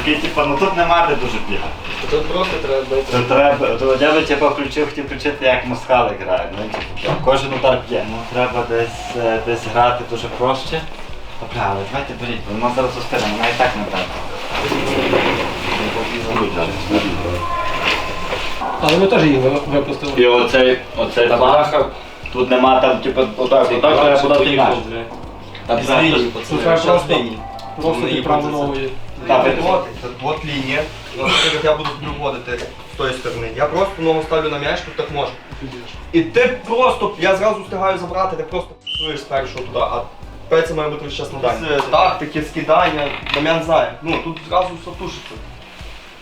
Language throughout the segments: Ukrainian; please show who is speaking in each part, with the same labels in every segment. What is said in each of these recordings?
Speaker 1: такий, типу, ну тут нема де дуже бігати.
Speaker 2: Тут просто треба.
Speaker 1: То треба, то я би типу, включив, хотів включити, як москали грають. Ну, типу, кожен удар б'є. Ну треба десь, е, десь грати дуже проще. Добре, але давайте беріть, бо вона зараз устане, вона і так не брати.
Speaker 2: Але ми теж її ви- випустили.
Speaker 1: І оцей, оцей
Speaker 2: Та
Speaker 1: флаг, тут нема там, типу, отак, отак треба подати.
Speaker 2: Та
Speaker 1: лінії,
Speaker 2: пацани.
Speaker 3: Тут треба просто, просто
Speaker 2: Вони
Speaker 3: під
Speaker 1: Так, ви-
Speaker 3: от, от лінія. Наприклад, я буду тобі вводити з тої сторони. Я просто ногу ставлю на м'яч, тут так можна. І ти просто, я зразу встигаю забрати, ти просто працюєш з першого туди, а пеця має бути зараз час на дані. Тактики, скидання, Дам'ян знає. Ну, тут зразу все тушиться.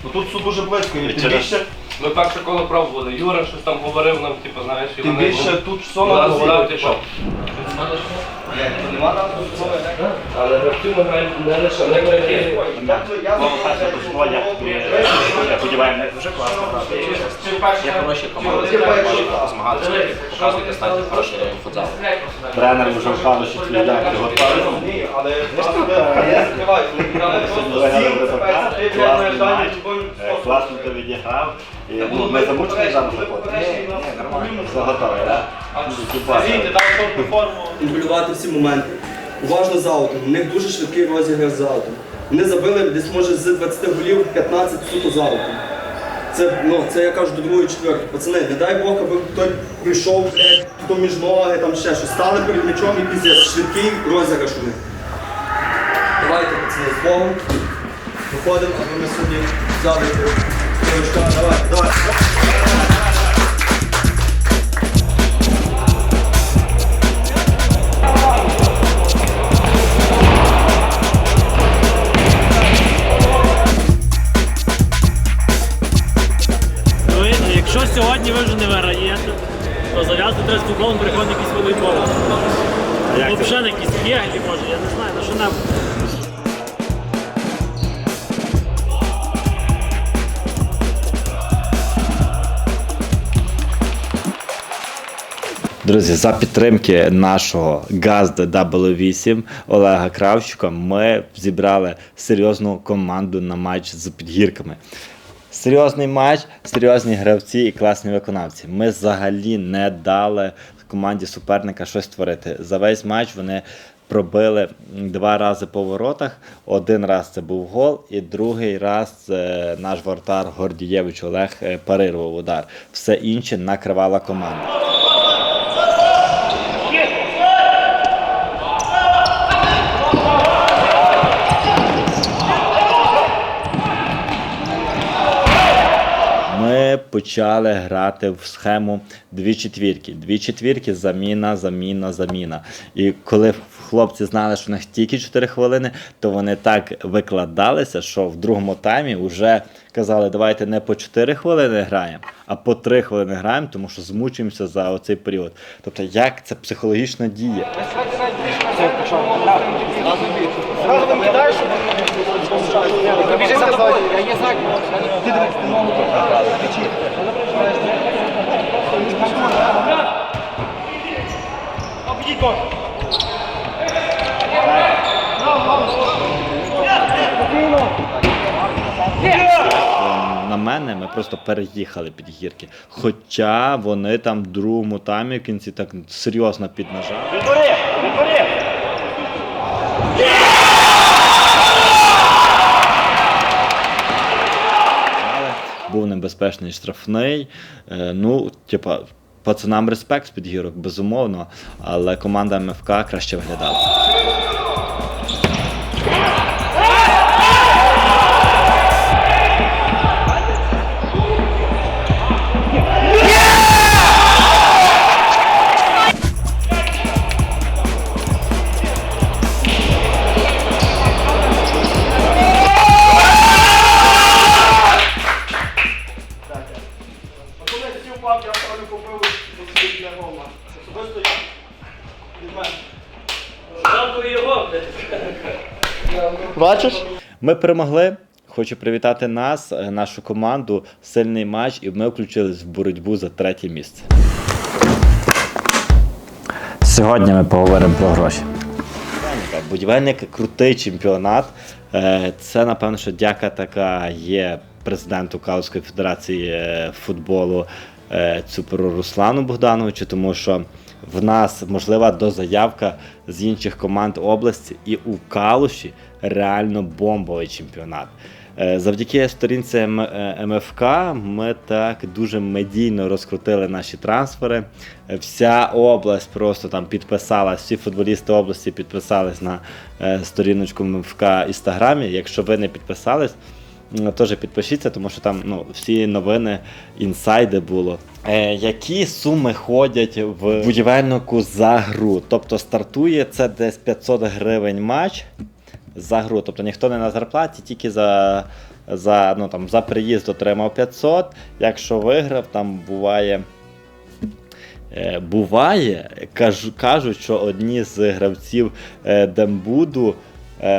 Speaker 3: Ну тут все дуже близько, І тим більше,
Speaker 4: Ми перше коло пробували. Юра щось там говорив нам, типу, знаєш, і
Speaker 3: тим
Speaker 4: вони-
Speaker 3: більше тут все на
Speaker 4: ти що?
Speaker 3: Нема там тут
Speaker 4: Але гравців ми граємо не лише не гравці.
Speaker 1: Слово перше пішло, як я сподіваюся, не дуже класно.
Speaker 5: Є хороші команди, можете змагатися, станьте хороший футзал.
Speaker 1: Тренер вже вказав, що твій як.
Speaker 3: Але
Speaker 1: е, класно ти відіграв. І, ну, Ми замучені зараз заходимо. Нормально. Все готове, так?
Speaker 6: контролювати всі моменти. Уважно за аутом. У них дуже швидкий розіграш за аутом. Вони забили десь може з 20 голів 15 суто за аутом. Це, ну, це я кажу до другої четвертої. Пацани, не дай Бог, аби хтось прийшов, блядь, хто між ноги, там ще щось. Стали перед м'ячом і піздець. Швидкий розіграш у них. Давайте, пацани, з Богом. Виходимо, аби ми собі взяли очка. Давай, давай.
Speaker 7: Ну,
Speaker 1: Друзі, за підтримки нашого газда W8 Олега Кравчука ми зібрали серйозну команду на матч з підгірками. Серйозний матч, серйозні гравці і класні виконавці. Ми взагалі не дали команді суперника щось творити. За весь матч вони пробили два рази по воротах. Один раз це був гол, і другий раз е, наш вратар Гордієвич Олег е, парирував удар. Все інше накривала команда. Ми почали грати в схему дві четвірки. Дві четвірки, заміна, заміна, заміна. І коли хлопці знали, що у них тільки 4 хвилини, то вони так викладалися, що в другому таймі вже казали, давайте не по 4 хвилини граємо, а по 3 хвилини граємо, тому що змучуємося за оцей період. Тобто, як це психологічно діє? На мене, ми просто переїхали під гірки. Хоча вони там в другому таймі в кінці так серйозно піднажали. Але Був небезпечний штрафний. Е, Ну, типа, пацанам респект з підгірок, безумовно, але команда МФК краще виглядала. Ми перемогли. Хочу привітати нас, е, нашу команду. Сильний матч, і ми включились в боротьбу за третє місце. Сьогодні ми поговоримо про гроші. Будівельник крутий чемпіонат. Е, Це, напевно, що дяка така є президенту Калузької федерації е, футболу Цупору Руслану Богдановичу, тому що в нас можлива дозаявка з інших команд області, і у Калуші реально бомбовий чемпіонат. Е, Завдяки сторінці е, МФК ми так дуже медійно розкрутили наші трансфери. Вся область просто там підписалась, всі футболісти області підписались на е, сторіночку МФК інстаграмі. Якщо ви не підписались, теж підпишіться, тому що там ну, всі новини, інсайди було. Е, які суми ходять в будівельнику за гру? Тобто стартує це десь 500 гривень матч за гру. Тобто ніхто не на зарплаті, тільки за, за, ну, там, за приїзд отримав 500. Якщо виграв, там буває. Е, Буває, кажу- кажуть, що одні з гравців е, Дембуду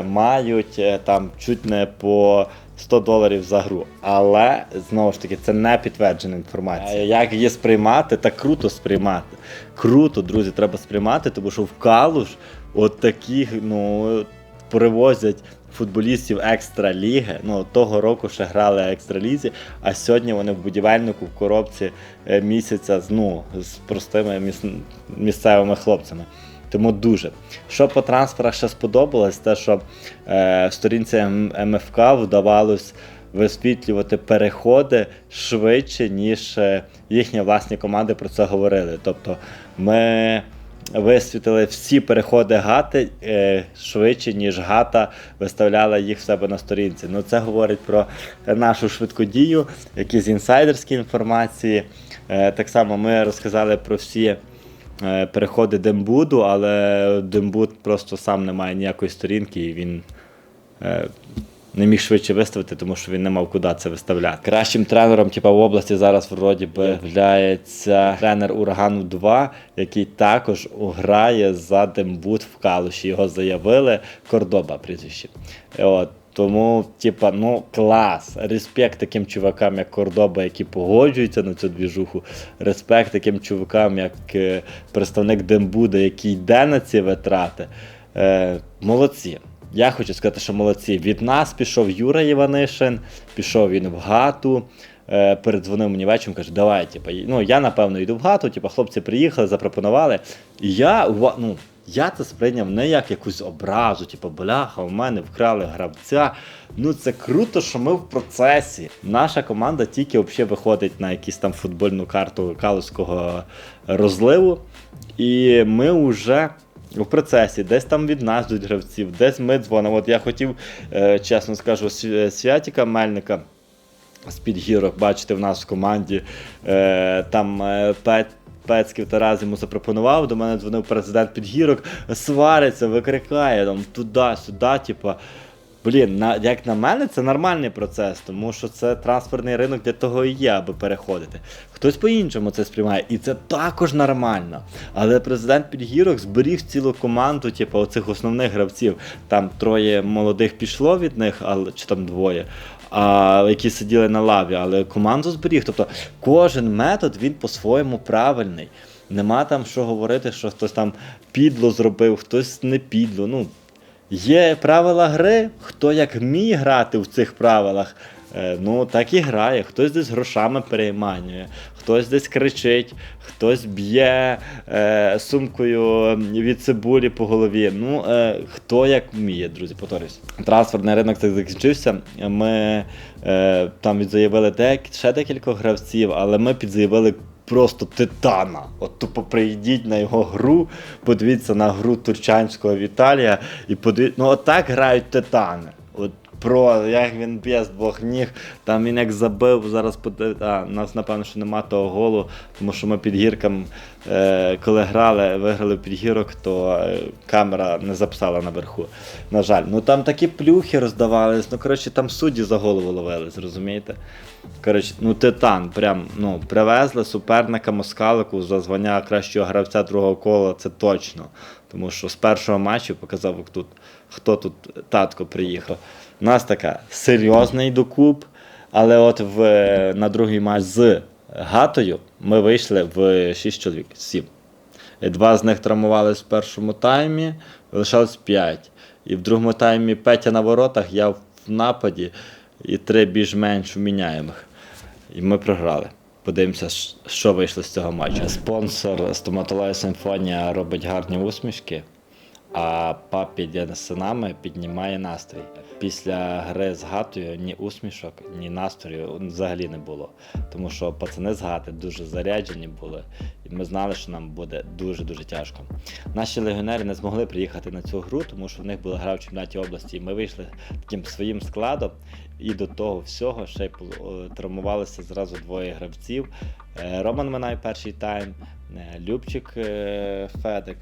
Speaker 1: мають там чуть не по 100 доларів за гру. Але знову ж таки, це не підтверджена інформація. Як її сприймати, так круто сприймати. Круто, друзі, треба сприймати, тому що в Калуш от таких, ну, привозять футболістів екстраліги. Ну, того року ще грали екстралізі, а сьогодні вони в будівельнику в коробці е, місяця з, ну, з простими міс... місцевими хлопцями. Тому дуже. Що по трансферах ще сподобалось, те, що е, сторінці МФК вдавалось висвітлювати переходи швидше, ніж е, їхні власні команди про це говорили. Тобто ми висвітили всі переходи гати е, швидше, ніж гата виставляла їх в себе на сторінці. Ну це говорить про нашу швидкодію, якісь інсайдерські інформації. Е, так само ми розказали про всі. Е, Переходи Дембуду, але Дембуд просто сам не має ніякої сторінки і він е, не міг швидше виставити, тому що він не мав куди це виставляти. Кращим тренером, типа, в області зараз вроді би являється тренер Урагану 2, який також грає за Дембут в Калуші. Його заявили Кордоба прізвище. От. Тому, типа, ну клас. Респект таким чувакам, як Кордоба, які погоджуються на цю двіжуху. Респект таким чувакам, як е, представник Дембуда, який йде на ці витрати. Е, молодці. Я хочу сказати, що молодці. Від нас пішов Юра Іванишин, пішов він в гату. Е, передзвонив мені вечором, каже, давай, типа, ну я напевно йду в гату, типа, хлопці приїхали, запропонували. І я, ну, я це сприйняв не як якусь образу, типу, бляха, у мене вкрали гравця. Ну це круто, що ми в процесі. Наша команда тільки взагалі виходить на якусь там футбольну карту калузького розливу. І ми вже у процесі, десь там від нас йдуть гравців, десь ми дзвонимо. От я хотів, е, чесно скажу, Святіка Мельника з-під гірок, бачите, в нас в команді. Е, там Пецьків Тарас йому запропонував, до мене дзвонив президент Підгірок, свариться, викрикає там туди-сюди, типа. Блін, на, як на мене, це нормальний процес, тому що це трансферний ринок для того і є, аби переходити. Хтось по-іншому це сприймає, і це також нормально. Але президент Підгірок зберіг цілу команду, типу, оцих основних гравців. Там троє молодих пішло від них, але чи там двоє. А, які сиділи на лаві, але команду зберіг. Тобто кожен метод він по-своєму правильний. Нема там що говорити, що хтось там підло зробив, хтось не підло. Ну, Є правила гри, хто як вміє грати в цих правилах, ну так і грає. Хтось десь грошами перейманює, хтось десь кричить, хтось б'є е, сумкою від цибулі по голові. Ну, е, хто як вміє, друзі, повторюсь. Трансферний ринок так закінчився. Ми е, там відзаявили дек, ще декілька гравців, але ми підзаявили просто титана. От тупо прийдіть на його гру, подивіться на гру турчанського Віталія і подивіться. Ну, отак грають титани. От про як він б'є з двох ніг, там він як забив, зараз подив... а, нас напевно, що нема того голу, тому що ми під гірком, е, коли грали, виграли під гірок, то е, камера не записала наверху. На жаль, ну там такі плюхи роздавались, ну коротше, там судді за голову ловили, зрозумієте? Коротше, ну титан, прям ну, привезли суперника москалику за звання кращого гравця другого кола, це точно. Тому що з першого матчу показав як тут, хто тут татко приїхав. У нас така серйозний докуп, але от в, на другий матч з Гатою ми вийшли в 6 чоловік, 7. Два з них травмувались в першому таймі, лишалось 5. І в другому таймі Петя на воротах, я в нападі і три більш-менш вміняємих. І ми програли. Подивимося, що вийшло з цього матчу. Спонсор стоматологія Симфонія робить гарні усмішки, а папі синами піднімає настрій. Після гри з гатою ні усмішок, ні настрою взагалі не було. Тому що пацани з гати дуже заряджені були, і ми знали, що нам буде дуже-дуже тяжко. Наші легіонери не змогли приїхати на цю гру, тому що в них була гра в чемпіонаті області. І ми вийшли таким своїм складом. І до того всього ще й травмувалися зразу двоє гравців. Е, Роман Минай перший тайм, е, Любчик е, Федик.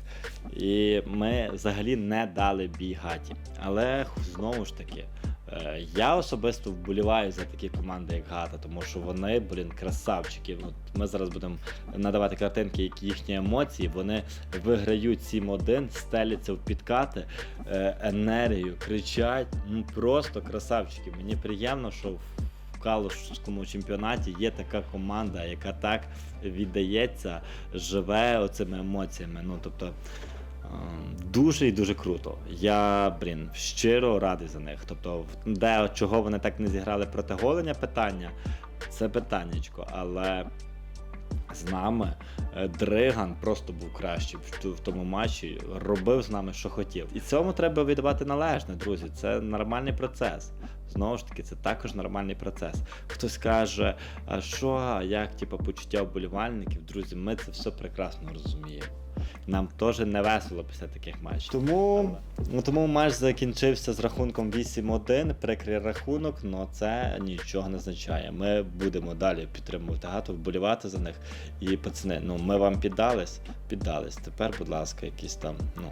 Speaker 1: І ми взагалі не дали бій хаті. Але знову ж таки, е, я особисто вболіваю за такі команди, як Гата, тому що вони, блін, красавчики. Ну, ми зараз будемо надавати картинки, які їхні емоції. Вони виграють 7-1, стеляться в підкати, е, енергію, кричать. Ну просто красавчики. Мені приємно, що в Калушському чемпіонаті є така команда, яка так віддається, живе оцими емоціями. Ну тобто. е, Дуже і дуже круто. Я, блін, щиро радий за них. Тобто, де чого вони так не зіграли проти голеня питання, це питаннячко, але з нами е, Дриган просто був кращий в тому матчі, робив з нами, що хотів. І цьому треба віддавати належне, друзі. Це нормальний процес. Знову ж таки, це також нормальний процес. Хтось каже, що, як типу, почуття вболівальників, друзі, ми це все прекрасно розуміємо. Нам теж не весело після таких матчів. Тому, ну, тому матч закінчився з рахунком 8-1, прикрий рахунок, але це нічого не означає. Ми будемо далі підтримувати гату, вболівати за них. І пацани, ну ми вам піддались, піддались. Тепер, будь ласка, якісь там, ну.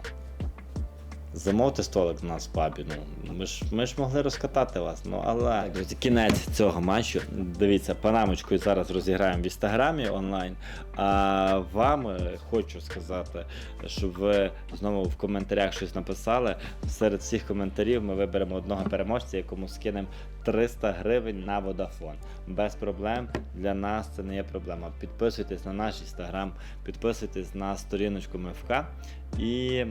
Speaker 1: Замовте столик в нас в пабі. Ну ми ж ми ж могли розкатати вас. Ну але так, друзі, кінець цього матчу. Дивіться, панамочкою зараз розіграємо в інстаграмі онлайн. А вам е, хочу сказати, щоб ви знову в коментарях щось написали. Серед всіх коментарів ми виберемо одного переможця, якому скинемо 300 гривень на Vodafone. Без проблем. Для нас це не є проблема. Підписуйтесь на наш інстаграм, підписуйтесь на сторіночку МФК. І,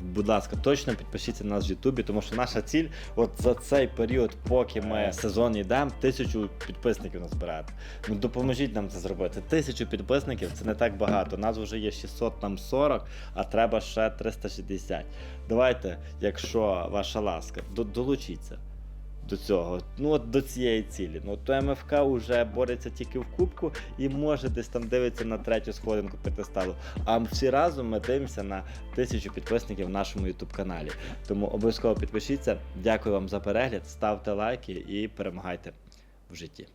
Speaker 1: будь ласка, точно підпишіться на нас в Ютубі, тому що наша ціль, от за цей період, поки ми сезон йдемо, тисячу підписників назбирати. Ну допоможіть нам це зробити. Тисячу підписників це не так багато. Нас вже є 640, а треба ще 360. Давайте, якщо ваша ласка, долучіться до цього, ну от до цієї цілі. Ну то МФК вже бореться тільки в кубку і може десь там дивиться на третю сходинку п'ятисталу. А всі разом ми дивимося на тисячу підписників в нашому ютуб каналі. Тому обов'язково підпишіться. Дякую вам за перегляд, ставте лайки і перемагайте в житті.